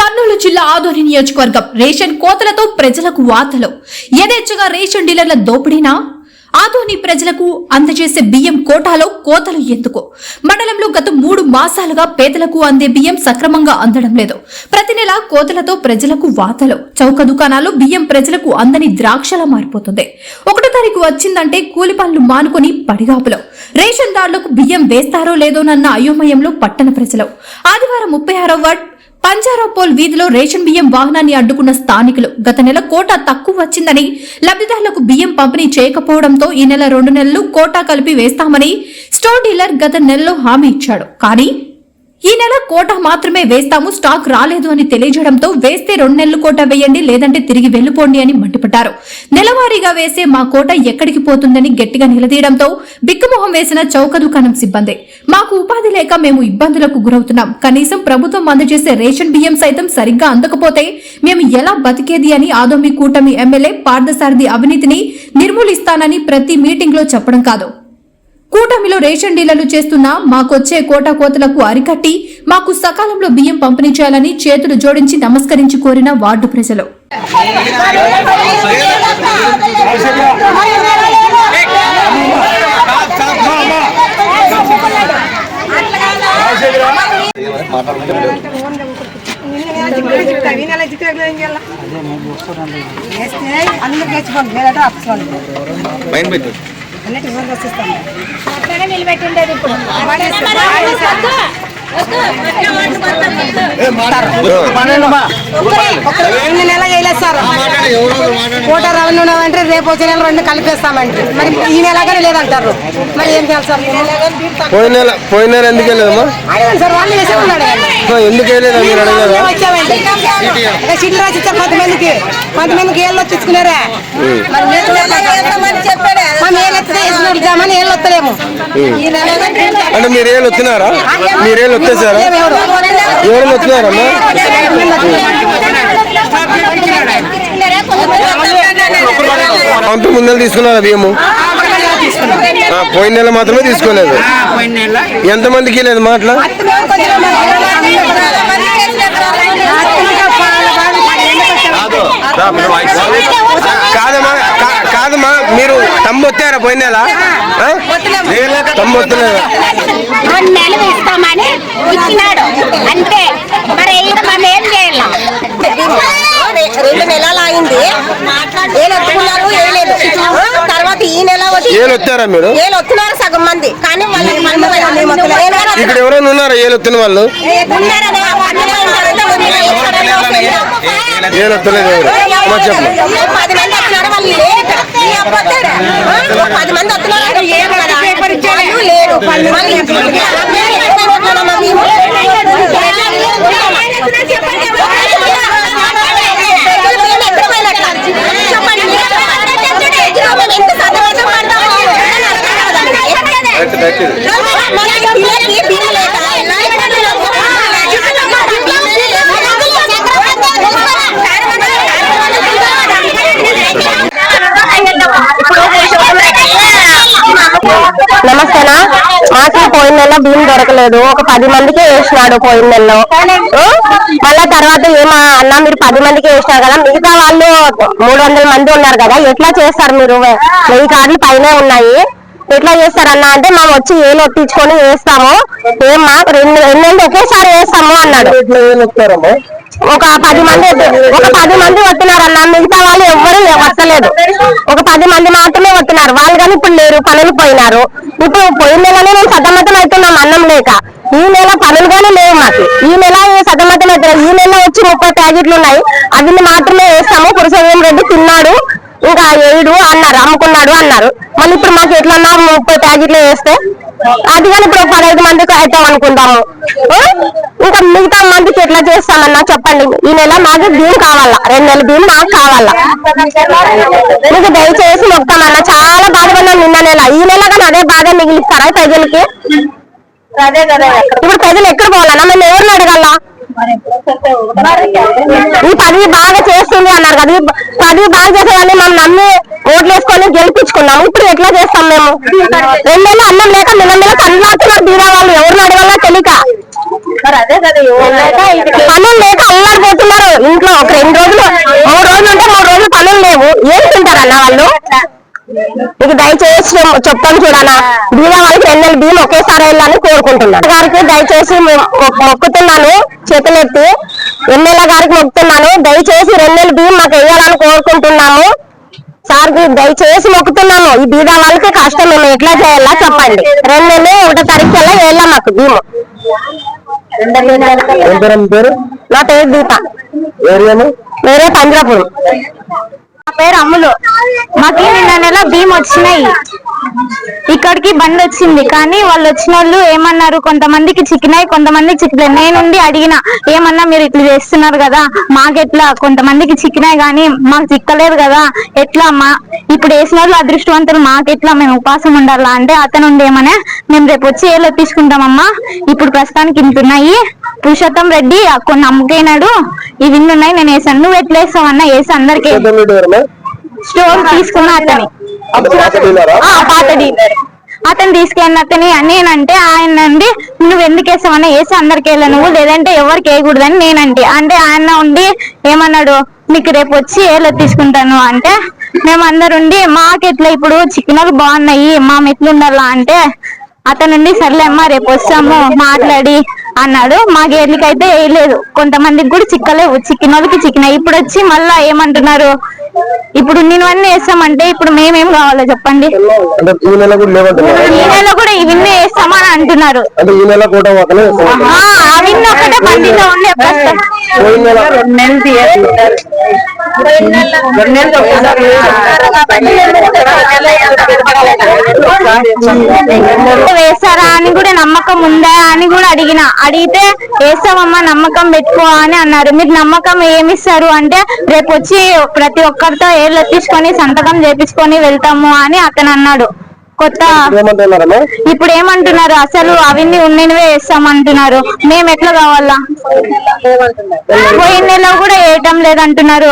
కర్నూలు జిల్లా ఆదోని నియోజకవర్గం రేషన్ కోతలతో ప్రజలకు వార్తలు. యథేచ్ఛగా రేషన్ డీలర్ల దోపిడీనా? ఆదోని ప్రజలకు అందజేసే బియ్యం కోటాలో కోతలు ఎందుకు? మండలంలో గత మూడు మాసాలుగా పేదలకు అందే బియ్యం సక్రమంగా అందడం లేదు. ప్రతి నెల కోతలతో ప్రజలకు వాతలు చౌక దుకాణాలు బియ్యం ప్రజలకు అందని ద్రాక్షలా మారిపోతుంది. ఒకటో తారీఖు వచ్చిందంటే కూలి పనులు మానుకొని పడిగాపులు. రేషన్ దారులకు బియ్యం వేస్తారో లేదోనన్న అయోమయంలో పట్టణ ప్రజలు. ఆదివారం ముప్పై ఆరో వార్డ్ పంజారాపోల్ వీధిలో రేషన్ బియ్యం వాహనాన్ని అడ్డుకున్న స్థానికులు గత నెల కోటా తక్కువ వచ్చిందని లబ్ధిదారులకు బియ్యం పంపిణీ చేయకపోవడంతో ఈ నెల రెండు నెలలు కోటా కలిపి వేస్తామని స్టోర్ డీలర్ గత నెలలో హామీ ఇచ్చాడు. కానీ ఈ నెల కోట మాత్రమే వేస్తాము స్టాక్ రాలేదు అని తెలియజేయడంతో వేస్తే రెండు నెలలు కోట వేయండి లేదంటే తిరిగి వెళ్ళిపోండి అని మండిపడ్డారు. నెలవారీగా వేసే మా కోట ఎక్కడికి పోతుందని గట్టిగా నిలదీయడంతో బిక్కుమొహం వేసిన చౌక దుకాణం సిబ్బంది. మాకు ఉపాధి లేక మేము ఇబ్బందులకు గురవుతున్నాం. కనీసం ప్రభుత్వం అందజేసే రేషన్ బియ్యం సైతం సరిగ్గా అందకపోతే మేము ఎలా బతికేది అని ఆదోమి కూటమి ఎమ్మెల్యే పార్థసారథి అవినీతిని నిర్మూలిస్తానని ప్రతి మీటింగ్లో చెప్పడం కాదు. కూటమిలో రేషన్ డీలర్లు చేస్తున్న మాకొచ్చే కోట కోతలకు అరికట్టి మాకు సకాలంలో బియ్యం పంపిణీ చేయాలని చేతులు జోడించి నమస్కరించి కోరిన వార్డు ప్రజలు. అందరికి వేసుకోండి లేదంటే అప్పించుకోండి పైన పెట్టు అన్నిటి ముందు వస్తాను అట్లనే నిలబెట్టిండేది ఇప్పుడు రెండు నెలలు వేయలేదు సార్ కోట రెవెన్యూ అంటే రేపు వచ్చే నెల రెండు కలిపేస్తామండి మరి ఈ నెలగానే లేదంటారు మరి ఏం చేయాలి సార్ పోయిన నెల పోయిన నెల ఎందుకు వెళ్ళదమ్మా సార్ వాళ్ళు వేసే ఉన్నాడు ఎందుకు వెళ్ళలేదా మీరు అడగలేదా సీట్లు రాసి ఇచ్చారు కొంతమందికి కొంతమందికి ఏళ్ళు వచ్చి ఇచ్చుకున్నారా మరి మేము మనం ఏళ్ళు వస్తే వేసినాడు ఇద్దామని ఏళ్ళు వస్తలేము అంటే మీరు ఏళ్ళు వచ్చినారా మీరేళ్ళు వచ్చేసారా ఎవరు? వచ్చినారమ్మా పంపి ముందర తీసుకున్నారా బియ్యము? ఆ, పోయిన నెల మాత్రమే తీసుకోలేదు ఎంతమందికి లేదు మాటల? కాదమ్మా కా- కాదమ్మా మీరు తమ్ము వచ్చారా పోయిన నెల? ఆ? తమ్ము వస్తలేదా రెండు నెలలు ఇస్తామని ఇచ్చినాడు అంతే మరి ఇంకా మనం ఏం చేయాలి రెండు నెలలు అయింది ఏళ్ళు ఒత్తుకున్నారు వేయలేదు తర్వాత ఈ ఏళ్ళు వచ్చారా మీరు వస్తున్నారు సగం మంది కానీ వాళ్ళకి మందు పోయింది మొత్తం. నేను కూడా ఇక్కడ ఎవరైనా ఉన్నారా ఏళ్ళు వచ్చిన వాళ్ళు ఉన్నారని ఆ వస్తలేదు ఎవరు చెప్పు పది మంది వస్తున్నారు వాళ్ళు లేరు ఈ అబద్ధాలు. ఆ, పది మంది వస్తున్నారు అంటే ఏం కదా వాళ్ళు లేరు మళ్ళీ ఎక్కడ పోతున్నామా మేము? పెద్దల బియ్యం ఎక్కడ పోయినట్లా? చెప్పండి మీరు చెప్పండి. మేము ఎంత సతమతం పడతామో రైట్, రైట్. మనకి పిల్లలకి బియ్యం లేక ఎలా నమస్తేనా? మాకు పోయిన నెల బియ్యం దొరకలేదు. ఒక పది మందికి వేసినాడు పోయిన నెలలో. మళ్ళా తర్వాత ఏమా అన్న మీరు పది మందికి వేసినారు కదా? మిగతా వాళ్ళు మూడు వందల మంది ఉన్నారు కదా? ఎట్లా చేస్తారు మీరు? వెయ్యి కార్డులు పైన ఉన్నాయి. ఎట్లా చేస్తారన్న అంటే మేము వచ్చి ఏలు ఒప్పించుకొని వేస్తాము? ఏమా రెండు రెండు నెలలు ఒకేసారి వేస్తాము అన్నాడు. ఎట్లా వస్తారమ్మా ఒక పది మంది ఒక పది మంది వస్తున్నారన్న మిగతా వాళ్ళు ఎవ్వరు వస్తలేదు. ఒక పది మంది మాత్రమే వస్తున్నారు. వాళ్ళు కానీ ఇప్పుడు లేరు పనులు పోయినారు. ఇప్పుడు పోయిన నెలనే మేము సతమతం అవుతున్నాం అన్నం లేక. ఈ నెల పనులు కానీ లేవు మాకు. ఈ నెల సతమతం అవుతున్నాం ఈ నెల వచ్చి ముప్పై ప్యాకెట్లు ఉన్నాయి. అవి మాత్రమే వేస్తాము. పురుషోత్తం రెడ్డి తిన్నాడు. ఇంకా ఏడు అన్నారు అమ్ముకున్నాడు అన్నారు. మళ్ళీ ఇప్పుడు మాకు ఎట్లన్నా ముప్పై ప్యాకెట్లు వేస్తే అది కానీ ఇప్పుడు ఒక పదహైదు మందికి అవుతాం అనుకుంటాము. ఇంకా మిగతా మందికి ఎట్లా చేస్తామన్నా చెప్పండి. ఈ నెల మాకు బియ్యం కావాలా? రెండు నెలల బియ్యం మాకు కావాలా? మీకు దయచేసి మొక్కామన్నా చాలా బాధపడినా నిన్న నెల. ఈ నెల కానీ అదే బాధ మిగిలిస్తారా ప్రజలకి? ఇప్పుడు ప్రజలు ఎక్కడ పోవాలన్నా? మేము ఎవరిని అడగాల? ఈ పది బాగా చేస్తుంది అన్నారు కదా. ఈ పదవి బాగా చేసేదాన్ని మనం నమ్మి ఓట్లు వేసుకొని గెలిపించుకున్నాము. ఇప్పుడు ఎట్లా చేస్తాం మేము? రెండు నెలలు అన్నం లేక నిన్న నెల కళ్ళాతున్నారు బీదా వాళ్ళు ఎవరిని అడగాలో తెలియక పనులు లేక అల్లాడిపోతున్నారు. ఇంట్లో ఒక రెండు రోజులు మూడు రోజులు ఉంటే మూడు రోజులు పనులు లేవు. ఏం తింటారన్న వాళ్ళు? మీకు దయచేసి నేను చెప్తాను చూడాలా బీమా వాళ్ళకి రెండు నెలల బీమా ఒకేసారి వెళ్ళాలని కోరుకుంటున్నాను. గారికి దయచేసి మొక్కుతున్నాను. చేతులెత్తి ఎమ్మెల్యే గారికి మొక్కుతున్నాను. దయచేసి రెండు నెలల బీమా మాకు వేయాలని కోరుకుంటున్నాము. సార్కి దయచేసి మొక్కుతున్నాము. ఈ బీద వాళ్ళకి కష్టం మేము ఎట్లా చేయాలా చెప్పండి. రెండు నెలలు ఒకటో తారీఖు కల్లా వేయాలా మాకు బీమా. పేరు నా పేరు దీప. ఏరియాను వేరే పంజాపురం నా పేరు అమ్ములు. మాకు నిన్న నెల భీమ్ వచ్చినాయి ఇక్కడికి బండి వచ్చింది కానీ వాళ్ళు వచ్చిన వాళ్ళు ఏమన్నారు? కొంతమందికి చిక్కినాయి కొంతమందికి చిక్కలేదు. నేనుండి అడిగిన ఏమన్నా మీరు ఇట్లా చేస్తున్నారు కదా? మాకెట్లా? కొంతమందికి చిక్కినాయి కానీ మాకు చిక్కలేదు కదా? ఎట్లా? మా ఇప్పుడు వేసిన వాళ్ళు అదృష్టవంతులు మాకెట్లా? మేము ఉపాసం ఉండాలా? అంటే అతను ఉండి ఏమనే మేము రేపు వచ్చి ఏలో తీసుకుంటామమ్మా ఇప్పుడు ప్రస్తుతానికి ఇంటున్నాయి పురుషోత్తం రెడ్డి కొన్ని అమ్ముకైనాడు. ఇవి ఇన్ని ఉన్నాయి నేను వేసాను నువ్వు ఎట్లా వేస్తావన్నా? వేసి అందరికి స్టోర్ తీసుకున్నా అతని. పాత డీలరా? అతను తీసుకెళ్ళిన అతని నేనంటే ఆయన అండి నువ్వు ఎందుకు వేసావన్నా వేసి అందరికి వెళ్ళా నువ్వు లేదంటే ఎవరికి వేయకూడదని నేనంటే అంటే ఆయన ఉండి ఏమన్నాడు? మీకు రేపు వచ్చి ఏలో తీసుకుంటాను? అంటే మేము అందరుండి మాకెట్లా ఇప్పుడు చికెన్లు బాగున్నాయి మా మెట్లు ఉండాలా అంటే అతనుండి సర్లే అమ్మా రేపు వస్తాము మాట్లాడి అన్నాడు. మా గేర్లకైతే వేయలేదు కొంతమందికి కూడా చిక్కలేవు చిక్కిన వాళ్ళకి చిక్కినాయి ఇప్పుడు వచ్చి మళ్ళా ఏమంటున్నారు? ఇప్పుడు నేను అన్నీ వేస్తామంటే ఇప్పుడు మేమేం కావాలో చెప్పండి. అంటే ఈ నెల కూడా ఇవన్నీ వేస్తామని అంటున్నారు. అంటే ఈ నెల కూడా ఒకనే ఆ, అవన్నీ ఒకటే బండిలో ఉండే వేస్తారా అని కూడా నమ్మకం ఉందా అని కూడా అడిగిన. అడిగితే వేస్తామమ్మా నమ్మకం పెట్టుకో అని అన్నారు. మీరు నమ్మకం ఏమిస్తారు అంటే రేపు వచ్చి ప్రతి ఒక్కరితో ఏళ్ళు తీసుకొని సంతకం చేపించుకొని వెళ్తాము అని అతను అన్నాడు. కొత్త ఇప్పుడు ఏమంటున్నారు? అసలు అవన్నీ ఉన్నవే వేస్తామంటున్నారు. మేము ఎట్లా కావాలా? పోయిన నెల కూడా వేయటం లేదంటున్నారు.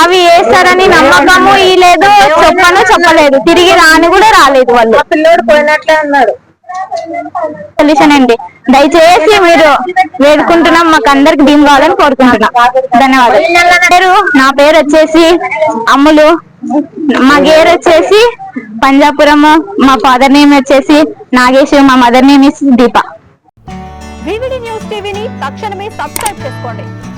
అవి వేస్తారని నమ్మకము ఈ లేదు చెప్పను చెప్పలేదు. తిరిగి రాని కూడా రాలేదు వాళ్ళు. పిల్లోడు పోయినట్లే అన్నాడు సొల్యూషన్ అండి. దయచేసి మీరు వేడుకుంటున్నాం మాకు అందరికి భీమ్ కావాలని కోరుకుంటున్నాం. ధన్యవాదాలు. నా పేరు వచ్చేసి అమ్ములు. మా గేర్ వచ్చేసి పంజాపురము. మా ఫాదర్ నేమ్ వచ్చేసి నాగేష్ మా mother name is Deepa. VVD news టీవీని తక్షణమే సబ్స్క్రైబ్ చేసుకోండి.